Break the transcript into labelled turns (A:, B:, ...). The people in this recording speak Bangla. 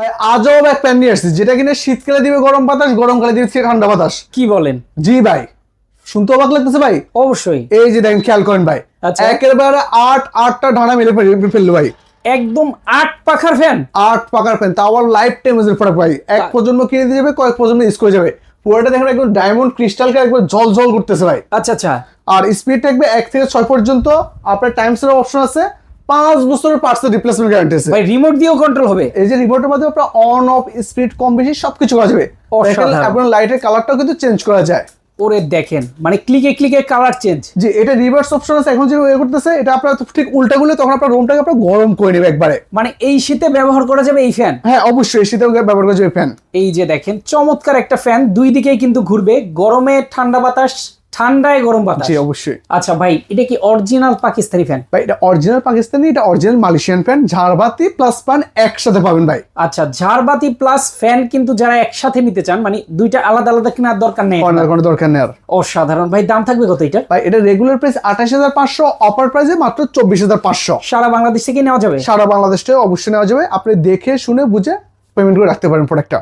A: ভাই আজব এক প্যান নিয়ে আসছি। যেটা কিনা শীতকালে দিবে গরম বাতাস গরমকালে দিবে ঠান্ডা বাতাস।
B: কি বলেন?
A: জি ভাই শুনতে অবাক লাগতেছে ভাই।
B: অবশ্যই।
A: এই যে দেখেন খেয়াল করেন ভাই।
B: আচ্ছা।
A: একেবারে আট আটটা ঢানা মেরে ফেল- ফেলল ভাই।
B: একদম আট পাখার ফ্যান
A: আট পাকার ফ্যান তা আবার লাইফ টাইম ইউজের প্রোডাক্ট ভাই। এক প্রজন্ম কিনে দিয়ে যাবে কয়েক প্রজন্ম ইউজ করে যাবে। পুরোটা দেখেন একদম ডায়মন্ড ক্রিস্টালকে একবার জল জল করতেছে ভাই।
B: আচ্ছা আচ্ছা।
A: আর স্পিড থাকবে এক থেকে ছয় পর্যন্ত। আপনার টাইম সেলের অপশন আছে। পাঁচ বছরের পার্টস রিপ্লেসমেন্ট গ্যারান্টি আছে।
B: ভাই রিমোট দিয়েও কন্ট্রোল হবে।
A: এই যে রিমোটের মাধ্যমে আপনার অন অফ স্পিড কম বেশি সবকিছু করা যাবে। আপনার লাইটের কালারটাও কিন্তু চেঞ্জ করা যায়।
B: ওরে দেখেন মানে ক্লিকে ক্লিকে কালার চেঞ্জ
A: যে এটা রিভার্স অপশন আছে এখন যে ইয়ে করতেছে এটা আপনার ঠিক উল্টা করলে তখন আপনার রুমটাকে আপনার গরম করে নেবে একবারে।
B: মানে এই শীতে ব্যবহার করা যাবে এই ফ্যান
A: হ্যাঁ অবশ্যই শীতেও ব্যবহার করা যাবে ফ্যান
B: এই যে দেখেন চমৎকার একটা ফ্যান দুই দিকেই কিন্তু ঘুরবে। গরমে ঠান্ডা বাতাস ঠান্ডায় গরম বাতাস।
A: জি অবশ্যই।
B: আচ্ছা ভাই এটা কি অরিজিনাল পাকিস্তানি ফ্যান
A: ভাই এটা অরিজিনাল পাকিস্তানি এটা অরিজিনাল মালয়েশিয়ান ফ্যান ঝাড়বাতি প্লাস পান একসাথে পাবেন ভাই।
B: আচ্ছা ঝাড়বাতি প্লাস ফ্যান কিন্তু যারা একসাথে নিতে চান মানে দুইটা আলাদা আলাদা কেনার দরকার নেই।
A: কর্নার কোনো দরকার নেই আর।
B: অসাধারণ। ভাই দাম থাকবে কত এটা
A: ভাই এটা রেগুলার প্রাইস আঠাশ হাজার পাঁচশো অফার প্রাইসে মাত্র চব্বিশ হাজার পাঁচশো।
B: সারা বাংলাদেশ থেকে নেওয়া যাবে?
A: সারা বাংলাদেশে অবশ্যই নেওয়া যাবে। আপনি দেখে শুনে বুঝে পেমেন্ট করে রাখতে পারেন প্রোডাক্টটা